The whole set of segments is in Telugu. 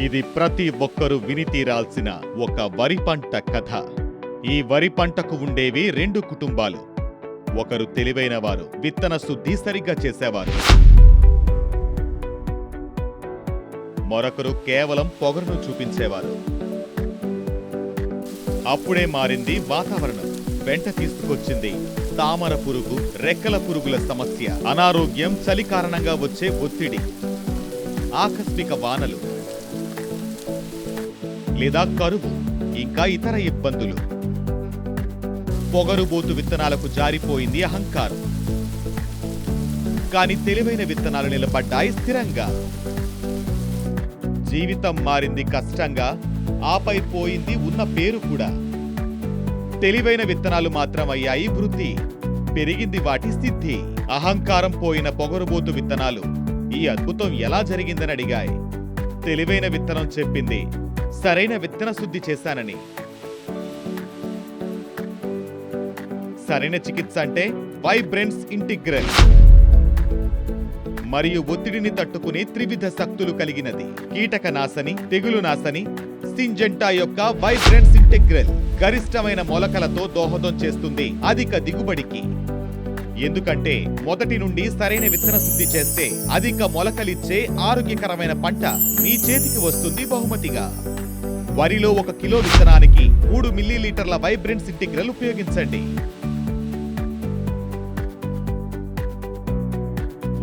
ఇది ప్రతి ఒక్కరూ విని తీరాల్సిన ఒక వరి పంట కథ. ఈ వరి పంటకు ఉండేవి రెండు కుటుంబాలు. ఒకరు తెలివైన వారు విత్తన శుద్ధి సరిగ్గా చేసేవారు. మరొకరు కేవలం పొగరును చూపించేవారు. అప్పుడే మారింది వాతావరణం. వెంట తీసుకొచ్చింది తామర పురుగు రెక్కల పురుగుల సమస్య అనారోగ్యం చలి కారణంగా వచ్చే ఒత్తిడి ఆకస్మిక వానలు లేదా కరువు ఇంకా ఇతర ఇబ్బందులు. పొగరుబోతు విత్తనాలకు జారిపోయింది అహంకారం. కానీ తెలివైన విత్తనాలు నిలబడ్డాయి స్థిరంగా. జీవితం మారింది కష్టంగా ఆపై పోయింది ఉన్న పేరు కూడా. తెలివైన విత్తనాలు మాత్రం అయ్యాయి వృద్ధి పెరిగింది వాటి సిద్ధి అహంకారం పోయిన పొగరుబోతు విత్తనాలు ఈ అద్భుతం ఎలా జరిగిందని అడిగాయి. తెలివైన విత్తనం చెప్పింది సరైన విత్తన శుద్ధి చేశానని. సరైన చికిత్స అంటే వైబ్రెన్స్ ఇంటిగ్రల్ మరియు ఒత్తిడిని తట్టుకునే త్రివిధ శక్తులు కలిగినది. కీటక నాశని తెగులు నాశని సింజెంటా యొక్క వైబ్రెన్స్ ఇంటిగ్రల్ గరిష్టమైన మొలకలతో దోహదం చేస్తుంది అధిక దిగుబడికి. ఎందుకంటే మొదటి నుండి సరైన విత్తన శుద్ధి చేస్తే అధిక మొలకలిచ్చే ఆరోగ్యకరమైన పంట మీ చేతికి వస్తుంది బహుమతిగా. వరిలో ఒక కిలో విత్తనానికి మూడు మిల్లీలీటర్ల వైబ్రెంట్ ఇంటిగ్రల్ ఉపయోగించండి.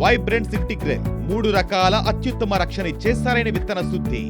వైబ్రెంట్ ఇంటిగ్రల్ మూడు రకాల అత్యుత్తమ రక్షణ ఇచ్చే సరైన విత్తన శుద్ధి.